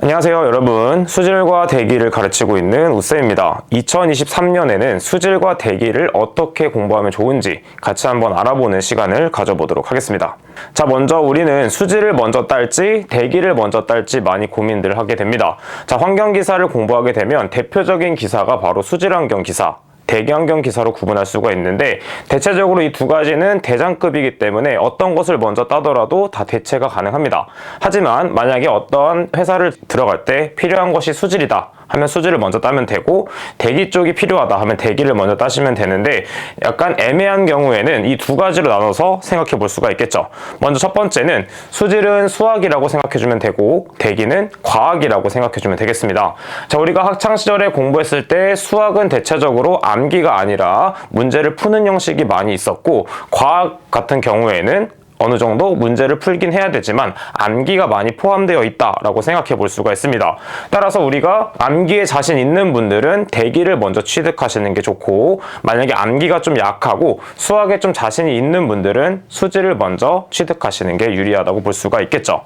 안녕하세요 여러분. 수질과 대기를 가르치고 있는 우쌤입니다. 2023년에는 수질과 대기를 어떻게 공부하면 좋은지 같이 한번 알아보는 시간을 가져보도록 하겠습니다. 자 먼저 우리는 수질을 먼저 딸지 대기를 먼저 딸지 많이 고민들 하게 됩니다. 자 환경기사를 공부하게 되면 대표적인 기사가 바로 수질환경 기사 대기환경 기사로 구분할 수가 있는데 대체적으로 이 두 가지는 대장급이기 때문에 어떤 것을 먼저 따더라도 다 대체가 가능합니다. 하지만 만약에 어떤 회사를 들어갈 때 필요한 것이 수질이다. 하면 수질을 먼저 따면 되고 대기 쪽이 필요하다 하면 대기를 먼저 따시면 되는데 약간 애매한 경우에는 이 두 가지로 나눠서 생각해 볼 수가 있겠죠. 먼저 첫 번째는 수질은 수학이라고 생각해 주면 되고 대기는 과학이라고 생각해 주면 되겠습니다. 자, 우리가 학창 시절에 공부했을 때 수학은 대체적으로 암기가 아니라 문제를 푸는 형식이 많이 있었고 과학 같은 경우에는 어느 정도 문제를 풀긴 해야 되지만 암기가 많이 포함되어 있다라고 생각해 볼 수가 있습니다. 따라서 우리가 암기에 자신 있는 분들은 대기를 먼저 취득하시는 게 좋고 만약에 암기가 좀 약하고 수학에 좀 자신이 있는 분들은 수질을 먼저 취득하시는 게 유리하다고 볼 수가 있겠죠.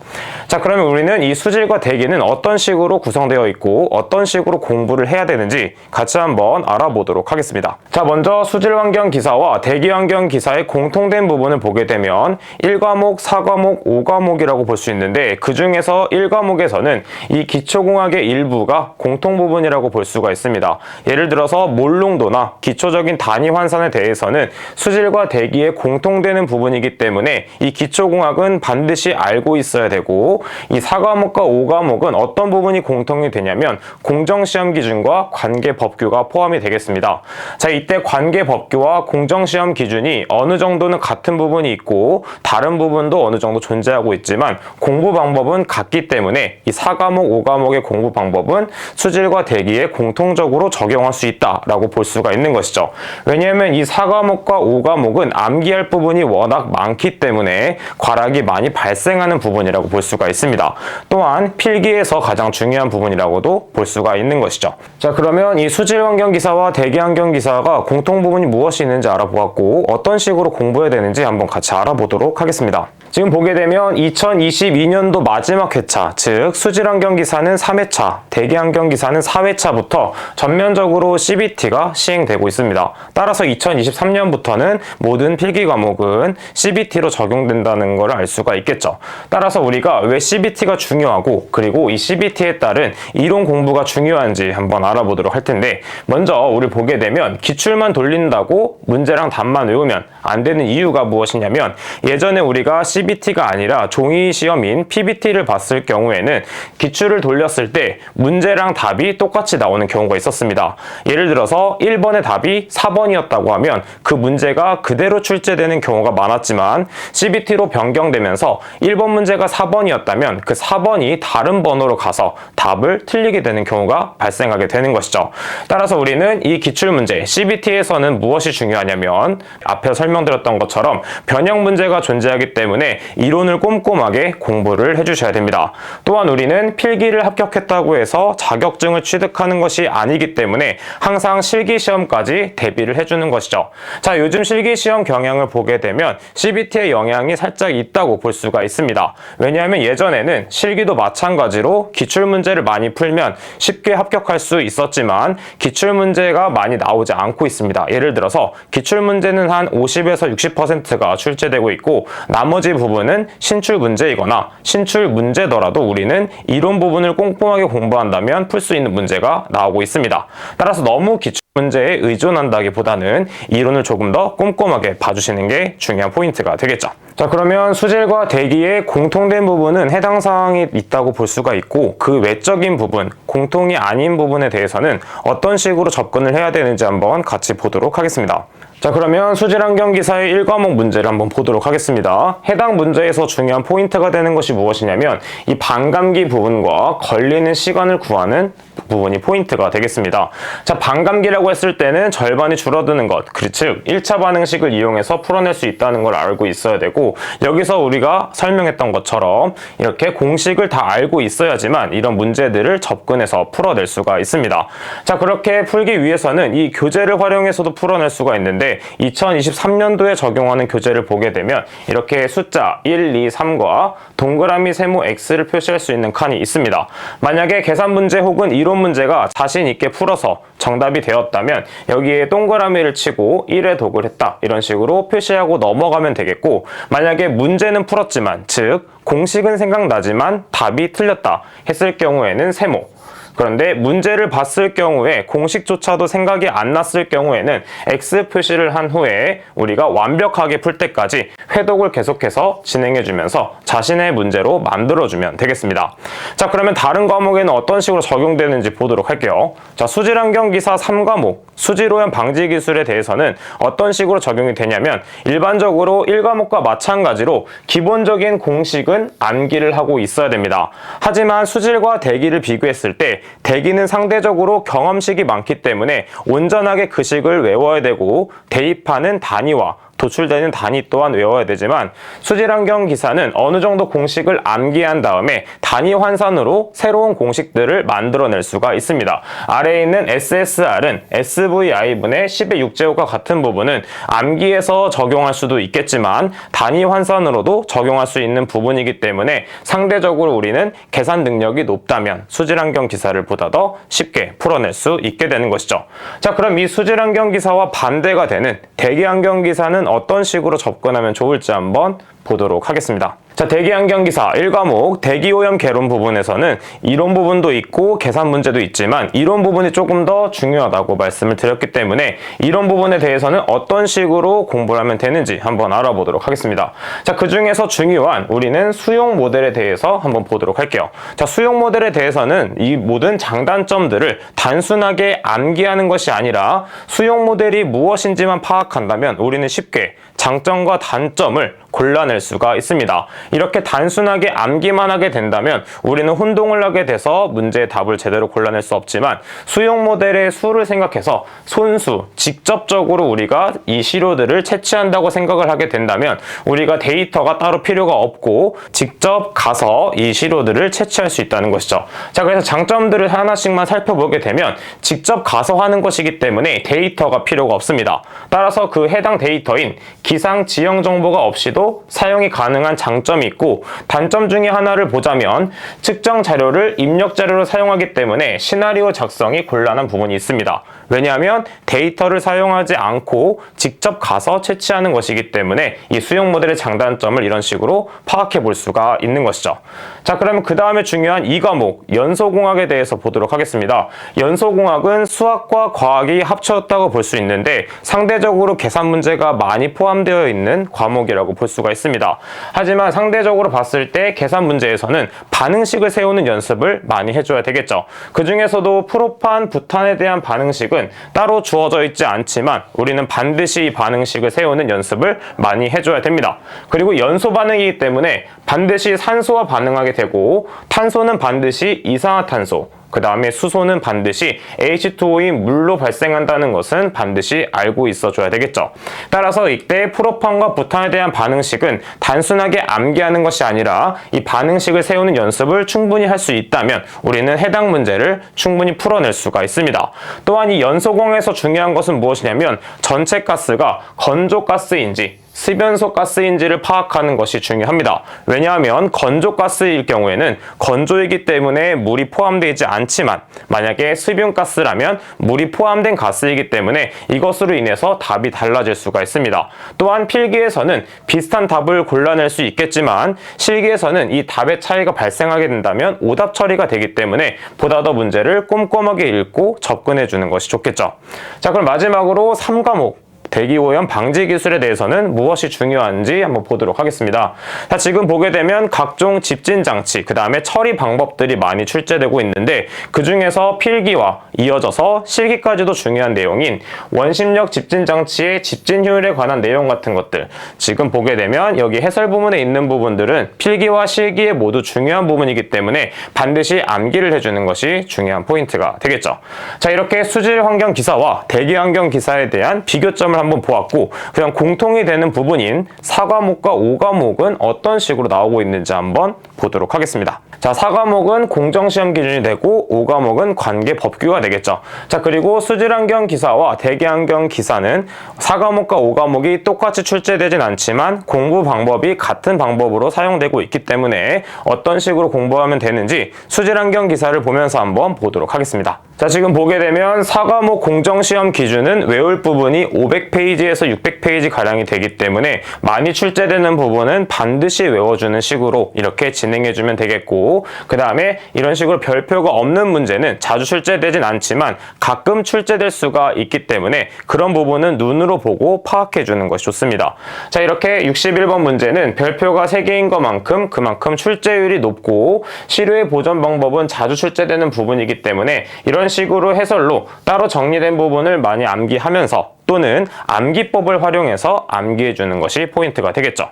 자, 그러면 우리는 이 수질과 대기는 어떤 식으로 구성되어 있고 어떤 식으로 공부를 해야 되는지 같이 한번 알아보도록 하겠습니다. 자, 먼저 수질 환경 기사와 대기 환경 기사의 공통된 부분을 보게 되면 1과목, 4과목, 5과목이라고 볼 수 있는데 그 중에서 1과목에서는 이 기초공학의 일부가 공통 부분이라고 볼 수가 있습니다. 예를 들어서 몰롱도나 기초적인 단위 환산에 대해서는 수질과 대기에 공통되는 부분이기 때문에 이 기초공학은 반드시 알고 있어야 되고 이 4과목과 5과목은 어떤 부분이 공통이 되냐면 공정시험 기준과 관계법규가 포함이 되겠습니다. 자, 이때 관계법규와 공정시험 기준이 어느 정도는 같은 부분이 있고 다른 부분도 어느 정도 존재하고 있지만 공부 방법은 같기 때문에 이 4과목, 5과목의 공부 방법은 수질과 대기에 공통적으로 적용할 수 있다라고 볼 수가 있는 것이죠. 왜냐하면 이 4과목과 5과목은 암기할 부분이 워낙 많기 때문에 과락이 많이 발생하는 부분이라고 볼 수가 있습니다. 또한 필기에서 가장 중요한 부분이라고도 볼 수가 있는 것이죠. 자, 그러면 이 수질 환경 기사와 대기 환경 기사가 공통 부분이 무엇이 있는지 알아보았고 어떤 식으로 공부해야 되는지 한번 같이 알아보도록 하겠습니다. 지금 보게 되면 2022년도 마지막 회차, 즉 수질환경 기사는 3회차, 대기환경 기사는 4회차부터 전면적으로 CBT가 시행되고 있습니다. 따라서 2023년부터는 모든 필기 과목은 CBT로 적용된다는 걸 알 수가 있겠죠. 따라서 우리가 왜 CBT가 중요하고 그리고 이 CBT에 따른 이론 공부가 중요한지 한번 알아보도록 할 텐데 먼저 우리 보게 되면 기출만 돌린다고 문제랑 답만 외우면 안 되는 이유가 무엇이냐면 예전에 우리가 CBT가 아니라 종이 시험인 PBT를 봤을 경우에는 기출을 돌렸을 때 문제랑 답이 똑같이 나오는 경우가 있었습니다. 예를 들어서 1번의 답이 4번이었다고 하면 그 문제가 그대로 출제되는 경우가 많았지만 CBT로 변경되면서 1번 문제가 4번이었다면 그 4번이 다른 번호로 가서 답을 틀리게 되는 경우가 발생하게 되는 것이죠. 따라서 우리는 이 기출 문제 CBT에서는 무엇이 중요하냐면 앞에 설명 드렸던 것처럼 변형 문제가 존재하기 때문에 이론을 꼼꼼하게 공부를 해주셔야 됩니다. 또한 우리는 필기를 합격했다고 해서 자격증을 취득하는 것이 아니기 때문에 항상 실기시험까지 대비를 해주는 것이죠. 자, 요즘 실기시험 경향을 보게 되면 CBT의 영향이 살짝 있다고 볼 수가 있습니다. 왜냐하면 예전에는 실기도 마찬가지로 기출문제를 많이 풀면 쉽게 합격할 수 있었지만 기출문제가 많이 나오지 않고 있습니다. 예를 들어서 기출문제는 한 50 에서 60%가 출제되고 있고 나머지 부분은 신출 문제이거나 신출 문제더라도 우리는 이론 부분을 꼼꼼하게 공부한다면 풀 수 있는 문제가 나오고 있습니다. 따라서 너무 기출 문제에 의존한다기보다는 이론을 조금 더 꼼꼼하게 봐주시는 게 중요한 포인트가 되겠죠. 자 그러면 수질과 대기의 공통된 부분은 해당 사항이 있다고 볼 수가 있고 그 외적인 부분, 공통이 아닌 부분에 대해서는 어떤 식으로 접근을 해야 되는지 한번 같이 보도록 하겠습니다. 자 그러면 수질환경 기사의 1과목 문제를 한번 보도록 하겠습니다. 해당 문제에서 중요한 포인트가 되는 것이 무엇이냐면 이 반감기 부분과 걸리는 시간을 구하는 부분이 포인트가 되겠습니다. 자 반감기라고 했을 때는 절반이 줄어드는 것, 그즉 1차 반응식을 이용해서 풀어낼 수 있다는 걸 알고 있어야 되고 여기서 우리가 설명했던 것처럼 이렇게 공식을 다 알고 있어야지만 이런 문제들을 접근해서 풀어낼 수가 있습니다. 자 그렇게 풀기 위해서는 이 교재를 활용해서도 풀어낼 수가 있는데 있는데 2023년도에 적용하는 교재를 보게 되면 이렇게 숫자 1, 2, 3과 동그라미 세모 X를 표시할 수 있는 칸이 있습니다. 만약에 계산 문제 혹은 이론 문제가 자신 있게 풀어서 정답이 되었다면 여기에 동그라미를 치고 1에 독을 했다 이런 식으로 표시하고 넘어가면 되겠고 만약에 문제는 풀었지만 즉 공식은 생각나지만 답이 틀렸다 했을 경우에는 세모 그런데 문제를 봤을 경우에 공식조차도 생각이 안 났을 경우에는 X 표시를 한 후에 우리가 완벽하게 풀 때까지 회독을 계속해서 진행해주면서 자신의 문제로 만들어주면 되겠습니다. 자, 그러면 다른 과목에는 어떤 식으로 적용되는지 보도록 할게요. 자, 수질환경 기사 3과목, 수질오염 방지 기술에 대해서는 어떤 식으로 적용이 되냐면 일반적으로 1과목과 마찬가지로 기본적인 공식은 암기를 하고 있어야 됩니다. 하지만 수질과 대기를 비교했을 때 대기는 상대적으로 경험식이 많기 때문에 온전하게 그 식을 외워야 되고 대입하는 단위와 도출되는 단위 또한 외워야 되지만 수질환경 기사는 어느 정도 공식을 암기한 다음에 단위 환산으로 새로운 공식들을 만들어낼 수가 있습니다. 아래에 있는 SSR은 SVI분의 10의 6제곱과 같은 부분은 암기해서 적용할 수도 있겠지만 단위 환산으로도 적용할 수 있는 부분이기 때문에 상대적으로 우리는 계산 능력이 높다면 수질환경 기사를 보다 더 쉽게 풀어낼 수 있게 되는 것이죠. 자, 그럼 이 수질환경 기사와 반대가 되는 대기환경 기사는 어떤 식으로 접근하면 좋을지 한번 보도록 하겠습니다. 자, 대기환경기사 1과목 대기오염 개론 부분에서는 이론 부분도 있고 계산 문제도 있지만 이론 부분이 조금 더 중요하다고 말씀을 드렸기 때문에 이론 부분에 대해서는 어떤 식으로 공부를 하면 되는지 한번 알아보도록 하겠습니다. 자, 그 중에서 중요한 우리는 수용 모델에 대해서 한번 보도록 할게요. 자, 수용 모델에 대해서는 이 모든 장단점들을 단순하게 암기하는 것이 아니라 수용 모델이 무엇인지만 파악한다면 우리는 쉽게 장점과 단점을 골라낼 수가 있습니다. 이렇게 단순하게 암기만 하게 된다면 우리는 혼동을 하게 돼서 문제의 답을 제대로 골라낼 수 없지만 수용 모델의 수를 생각해서 손수, 직접적으로 우리가 이 시료들을 채취한다고 생각을 하게 된다면 우리가 데이터가 따로 필요가 없고 직접 가서 이 시료들을 채취할 수 있다는 것이죠. 자, 그래서 장점들을 하나씩만 살펴보게 되면 직접 가서 하는 것이기 때문에 데이터가 필요가 없습니다. 따라서 그 해당 데이터인 기상 지형 정보가 없이 도 사용이 가능한 장점이 있고 단점 중에 하나를 보자면 측정 자료를 입력 자료로 사용하기 때문에 시나리오 작성이 곤란한 부분이 있습니다. 왜냐하면 데이터를 사용하지 않고 직접 가서 채취하는 것이기 때문에 이 수용 모델의 장단점을 이런 식으로 파악해 볼 수가 있는 것이죠. 자, 그러면 그 다음에 중요한 이 과목 연소공학에 대해서 보도록 하겠습니다. 연소공학은 수학과 과학이 합쳐졌다고 볼 수 있는데 상대적으로 계산 문제가 많이 포함되어 있는 과목이라고 볼 수가 있습니다. 하지만 상대적으로 봤을 때 계산 문제에서는 반응식을 세우는 연습을 많이 해줘야 되겠죠. 그 중에서도 프로판, 부탄에 대한 반응식은 따로 주어져 있지 않지만 우리는 반드시 이 반응식을 세우는 연습을 많이 해줘야 됩니다. 그리고 연소 반응이기 때문에 반드시 산소와 반응하게 되고 탄소는 반드시 이산화탄소, 그 다음에 수소는 반드시 H2O인 물로 발생한다는 것은 반드시 알고 있어줘야 되겠죠. 따라서 이때 프로판과 부탄에 대한 반응식은 단순하게 암기하는 것이 아니라 이 반응식을 세우는 연습을 충분히 할 수 있다면 우리는 해당 문제를 충분히 풀어낼 수가 있습니다. 또한 이 연소공에서 중요한 것은 무엇이냐면 전체 가스가 건조 가스인지 습연소 가스인지를 파악하는 것이 중요합니다. 왜냐하면 건조 가스일 경우에는 건조이기 때문에 물이 포함되지 않지만 만약에 습연 가스라면 물이 포함된 가스이기 때문에 이것으로 인해서 답이 달라질 수가 있습니다. 또한 필기에서는 비슷한 답을 골라낼 수 있겠지만 실기에서는 이 답의 차이가 발생하게 된다면 오답 처리가 되기 때문에 보다 더 문제를 꼼꼼하게 읽고 접근해 주는 것이 좋겠죠. 자, 그럼 마지막으로 3과목 대기오염 방지 기술에 대해서는 무엇이 중요한지 한번 보도록 하겠습니다. 자, 지금 보게 되면 각종 집진 장치, 그 다음에 처리 방법들이 많이 출제되고 있는데 그 중에서 필기와 이어져서 실기까지도 중요한 내용인 원심력 집진 장치의 집진 효율에 관한 내용 같은 것들 지금 보게 되면 여기 해설 부분에 있는 부분들은 필기와 실기에 모두 중요한 부분이기 때문에 반드시 암기를 해주는 것이 중요한 포인트가 되겠죠. 자, 이렇게 수질 환경 기사와 대기 환경 기사에 대한 비교점을 한번 보았고 그냥 공통이 되는 부분인 4과목과 5과목은 어떤 식으로 나오고 있는지 한번 보도록 하겠습니다. 자, 4과목은 공정시험 기준이 되고 5과목은 관계 법규가 되겠죠. 자, 그리고 수질환경 기사와 대기환경 기사는 4과목과 5과목이 똑같이 출제되진 않지만 공부 방법이 같은 방법으로 사용되고 있기 때문에 어떤 식으로 공부하면 되는지 수질환경 기사를 보면서 한번 보도록 하겠습니다. 자, 지금 보게 되면 4과목 공정시험 기준은 외울 부분이 500페이지에서 600페이지 가량이 되기 때문에 많이 출제되는 부분은 반드시 외워주는 식으로 이렇게 진행해주면 되겠고 그 다음에 이런 식으로 별표가 없는 문제는 자주 출제되진 않지만 가끔 출제될 수가 있기 때문에 그런 부분은 눈으로 보고 파악해주는 것이 좋습니다. 자 이렇게 61번 문제는 별표가 3개인 것만큼 그만큼 출제율이 높고 시료의 보전 방법은 자주 출제되는 부분이기 때문에 이런 식으로 해설로 따로 정리된 부분을 많이 암기하면서 또는 암기법을 활용해서 암기해 주는 것이 포인트가 되겠죠.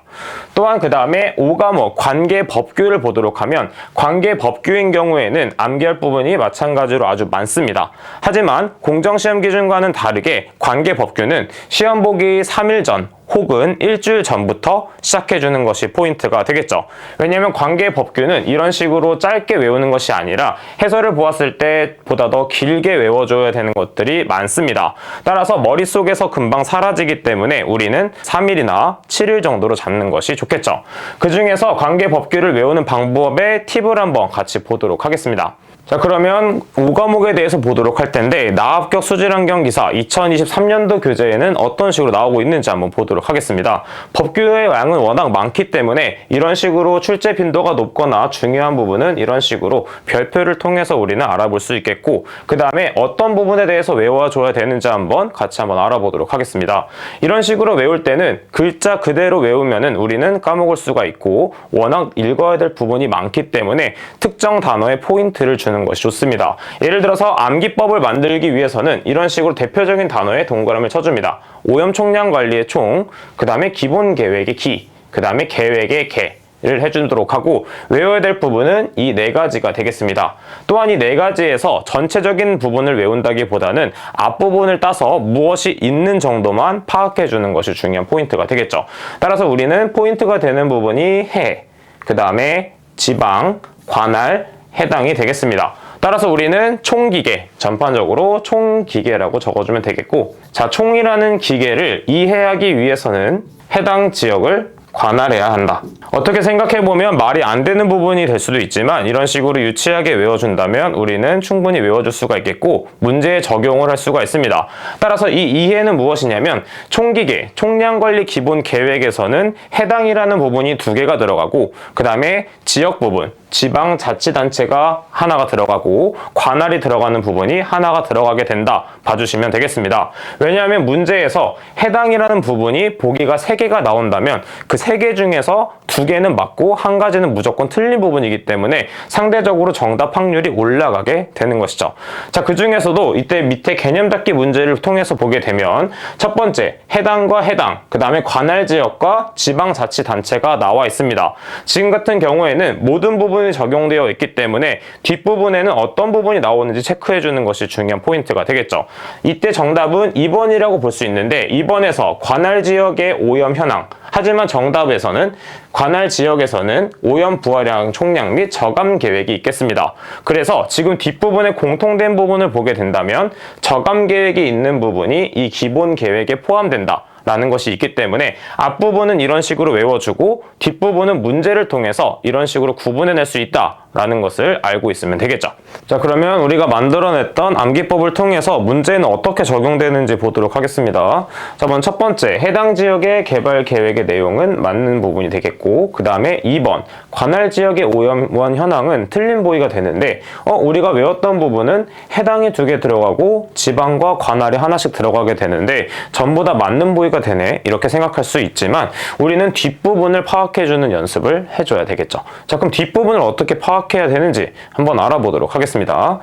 또한 그 다음에 5과목 관계 법규를 보도록 하면 관계 법규인 경우에는 암기할 부분이 마찬가지로 아주 많습니다. 하지만 공정시험 기준과는 다르게 관계 법규는 시험 보기 3일 전 혹은 일주일 전부터 시작해주는 것이 포인트가 되겠죠. 왜냐하면 관계 법규는 이런 식으로 짧게 외우는 것이 아니라 해설을 보았을 때 보다 더 길게 외워줘야 되는 것들이 많습니다. 따라서 머릿속에서 금방 사라지기 때문에 우리는 3일이나 7일 정도로 잡는 것이 좋겠죠. 그 중에서 관계 법규를 외우는 방법의 팁을 한번 같이 보도록 하겠습니다. 자 그러면 5과목에 대해서 보도록 할 텐데 나합격 수질환경 기사 2023년도 교재에는 어떤 식으로 나오고 있는지 한번 보도록 하겠습니다. 법규의 양은 워낙 많기 때문에 이런 식으로 출제 빈도가 높거나 중요한 부분은 이런 식으로 별표를 통해서 우리는 알아볼 수 있겠고 그 다음에 어떤 부분에 대해서 외워줘야 되는지 한번 같이 한번 알아보도록 하겠습니다. 이런 식으로 외울 때는 글자 그대로 외우면은 우리는 까먹을 수가 있고 워낙 읽어야 될 부분이 많기 때문에 특정 단어의 포인트를 주는 것이 좋습니다. 예를 들어서 암기법을 만들기 위해서는 이런 식으로 대표적인 단어에 동그라미를 쳐줍니다. 오염 총량 관리의 총, 그 다음에 기본 계획의 기, 그 다음에 계획의 개. 를 해주도록 하고 외워야 될 부분은 이 네 가지가 되겠습니다. 또한 이 네 가지에서 전체적인 부분을 외운다기보다는 앞부분을 따서 무엇이 있는 정도만 파악해 주는 것이 중요한 포인트가 되겠죠. 따라서 우리는 포인트가 되는 부분이 해, 그 다음에 지방, 관할, 해당이 되겠습니다. 따라서 우리는 총기계, 전반적으로 총기계라고 적어주면 되겠고, 자, 총이라는 기계를 이해하기 위해서는 해당 지역을 관할해야 한다. 어떻게 생각해보면 말이 안 되는 부분이 될 수도 있지만 이런 식으로 유치하게 외워준다면 우리는 충분히 외워줄 수가 있겠고 문제에 적용을 할 수가 있습니다. 따라서 이 이해는 무엇이냐면 총기계, 총량관리 기본 계획에서는 해당이라는 부분이 두 개가 들어가고 그 다음에 지역 부분, 지방자치단체가 하나가 들어가고 관할이 들어가는 부분이 하나가 들어가게 된다 봐주시면 되겠습니다. 왜냐하면 문제에서 해당이라는 부분이 보기가 3개가 나온다면 그 3개 중에서 2개는 맞고 한 가지는 무조건 틀린 부분이기 때문에 상대적으로 정답 확률이 올라가게 되는 것이죠. 자, 그 중에서도 이때 밑에 개념 닫기 문제를 통해서 보게 되면 첫 번째 해당과 해당, 그 다음에 관할 지역과 지방자치단체가 나와 있습니다. 지금 같은 경우에는 모든 부분 이 적용되어 있기 때문에 뒷부분에는 어떤 부분이 나오는지 체크해 주는 것이 중요한 포인트가 되겠죠. 이때 정답은 2번이라고 볼 수 있는데 2번에서 관할 지역의 오염 현황 하지만 정답에서는 관할 지역에서는 오염 부하량 총량 및 저감 계획이 있겠습니다. 그래서 지금 뒷부분에 공통된 부분을 보게 된다면 저감 계획이 있는 부분이 이 기본 계획에 포함된다. 라는 것이 있기 때문에 앞부분은 이런 식으로 외워주고 뒷부분은 문제를 통해서 이런 식으로 구분해낼 수 있다 라는 것을 알고 있으면 되겠죠. 자 그러면 우리가 만들어냈던 암기법을 통해서 문제는 어떻게 적용되는지 보도록 하겠습니다. 자 먼저 첫 번째 해당 지역의 개발 계획의 내용은 맞는 부분이 되겠고 그 다음에 2번 관할 지역의 오염원 현황은 틀린 보기가 되는데 어, 우리가 외웠던 부분은 해당이 두 개 들어가고 지방과 관할이 하나씩 들어가게 되는데 전부 다 맞는 보기가 되네 이렇게 생각할 수 있지만 우리는 뒷부분을 파악해주는 연습을 해줘야 되겠죠. 자 그럼 뒷부분을 어떻게 파악해야 되는지 한번 알아보도록 하겠습니다.